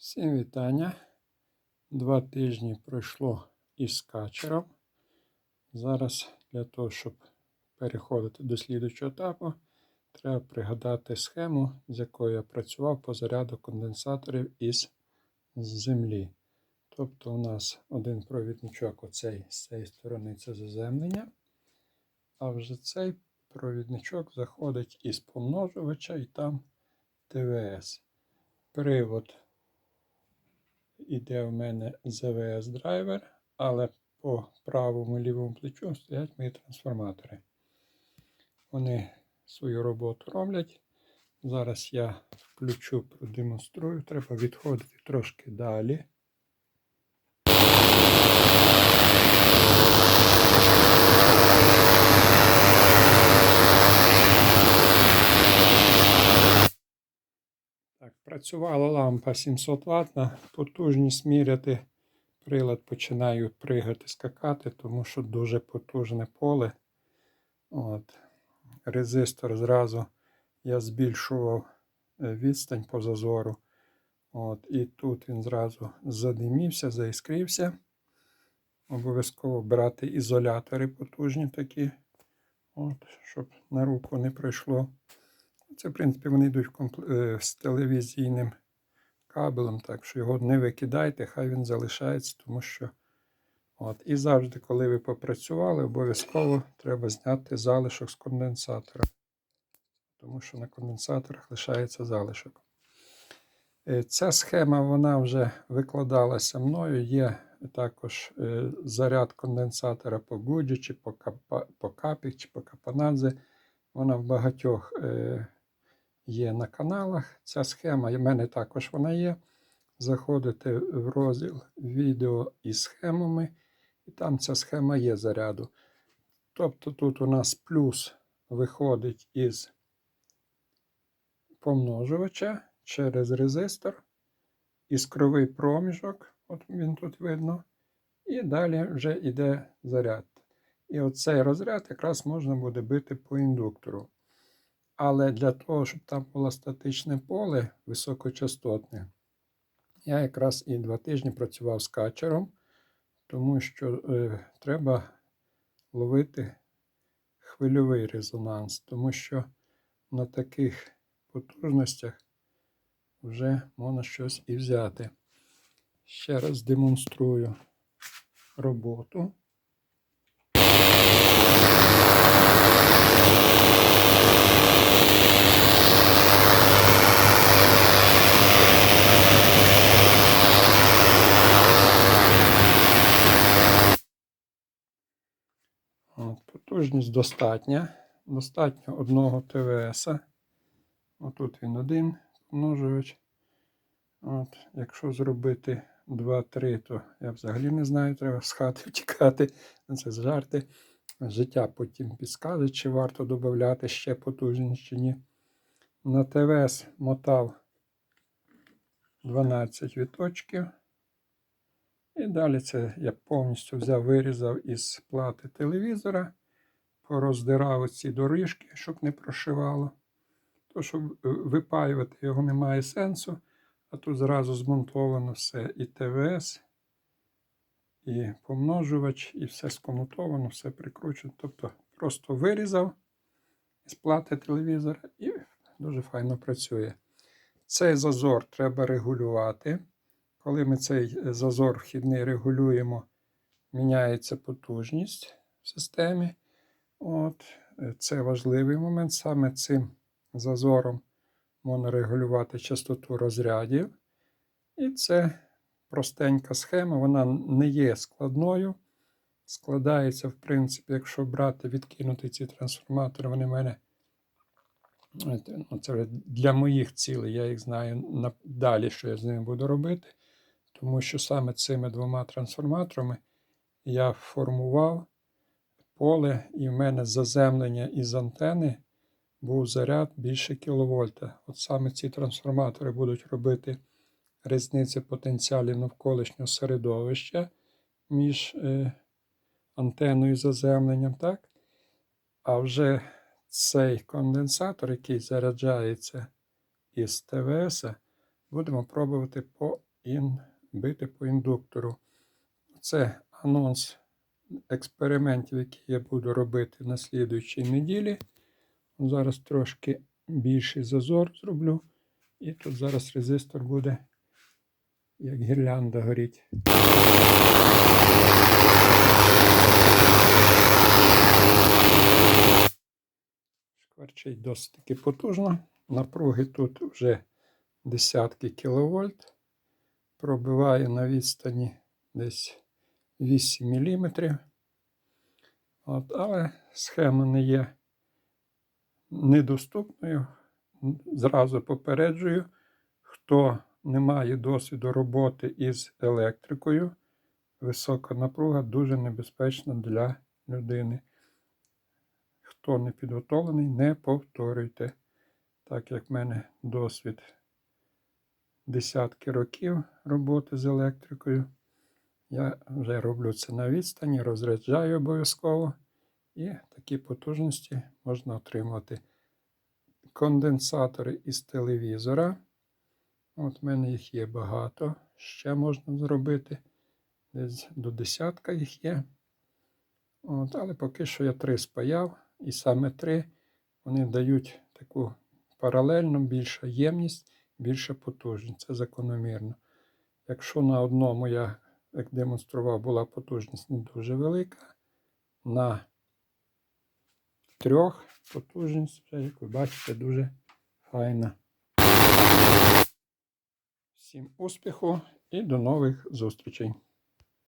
Всім вітання. Два тижні пройшло із качером. Зараз для того, щоб переходити до слідуючого етапу, треба пригадати схему, з якою я працював по заряду конденсаторів із землі. Тобто у нас один провідничок оцей з цієї сторони це заземлення, а вже цей провідничок заходить із помножувача і там ТВС. Привод іде в мене ЗВС драйвер, але по правому лівому плечу стоять мої трансформатори. Вони свою роботу роблять. Зараз я включу, продемонструю. Треба відходити трошки далі. Працювала лампа 700 Вт. Потужність міряти. Прилад починає пригати, скакати, тому що дуже потужне поле. От. Резистор зразу я збільшував е, відстань по зазору. От. І тут він зразу задимівся, заіскрився. Обов'язково брати ізолятори потужні такі, от, щоб на руку не пройшло. Це, в принципі, вони йдуть е, з телевізійним кабелем, так що його не викидайте, хай він залишається, тому що. От, І завжди, коли ви попрацювали, обов'язково треба зняти залишок з конденсатора. Тому що на конденсаторах лишається залишок. Е, Ця схема вона вже викладалася мною. Є також е, заряд конденсатора по Гуджі, чи по, Капа... по Капік, чи по Капанадзе. Вона в багатьох є на каналах. Ця схема, в мене також вона є. Заходите в розділ відео із схемами, і там ця схема є заряду. Тобто тут у нас плюс виходить із помножувача через резистор, іскровий проміжок, от він тут видно, і далі вже йде заряд. І оцей розряд якраз можна буде бити по індуктору. Але для того, щоб там було статичне поле високочастотне, я якраз і два тижні працював з качером, тому що е, треба ловити хвильовий резонанс, тому що на таких потужностях вже можна щось і взяти. Ще раз демонструю роботу. От, Потужність достатня. Достатньо одного ТВС. Отут він один помножувач. От, Якщо зробити 2-3, то я взагалі не знаю, треба з хати втікати. Це жарти. Життя потім підскаже, чи варто додати ще потужність чи ні. На ТВС мотав 12 віточків. І далі це я повністю взяв, вирізав із плати телевізора, пороздирав ці доріжки, щоб не прошивало. То, щоб випаювати його немає сенсу. А тут зразу змонтовано все і ТВС, і помножувач, і все скомутовано, все прикручено. Тобто просто вирізав із плати телевізора і дуже файно працює. Цей зазор треба регулювати. Коли ми цей зазор вхідний регулюємо, міняється потужність в системі. От, Це важливий момент. Саме цим зазором можна регулювати частоту розрядів. І це простенька схема, вона не є складною. Складається, в принципі, якщо брати, відкинути ці трансформатори, вони в мене ну, це для моїх цілей, я їх знаю далі, що я з ними буду робити. Тому що саме цими двома трансформаторами я формував поле, і в мене заземлення із антени був заряд більше кіловольта. От саме ці трансформатори будуть робити різниці потенціалів навколишнього середовища між е, антеною і заземленням. так? А вже цей конденсатор, який заряджається із ТВС, будемо пробувати по і бити по індуктору. Це анонс експериментів, які я буду робити на слідуючій неділі. Зараз трошки більший зазор зроблю. І тут зараз резистор буде як гірлянда горіть. Шкварчить досить таки потужно. Напруги тут вже десятки кіловольт. Пробиває на відстані десь 8 мм. От, але схема не є недоступною. Зразу попереджую, хто не має досвіду роботи із електрикою, висока напруга дуже небезпечна для людини. Хто не підготовлений, не повторюйте. Так як в мене досвід десятки років роботи з електрикою. Я вже роблю це на відстані, розряджаю обов'язково. І такі потужності можна отримати. Конденсатори із телевізора. От в мене їх є багато. Ще можна зробити. Десь до десятка їх є. От, але поки що я три спаяв. І саме три вони дають таку паралельну більша ємність, більша потужність. Це закономірно. Якщо на одному я, як демонстрував, була потужність не дуже велика, на трьох потужність, як ви бачите, дуже файна. Всім успіху і до нових зустрічей!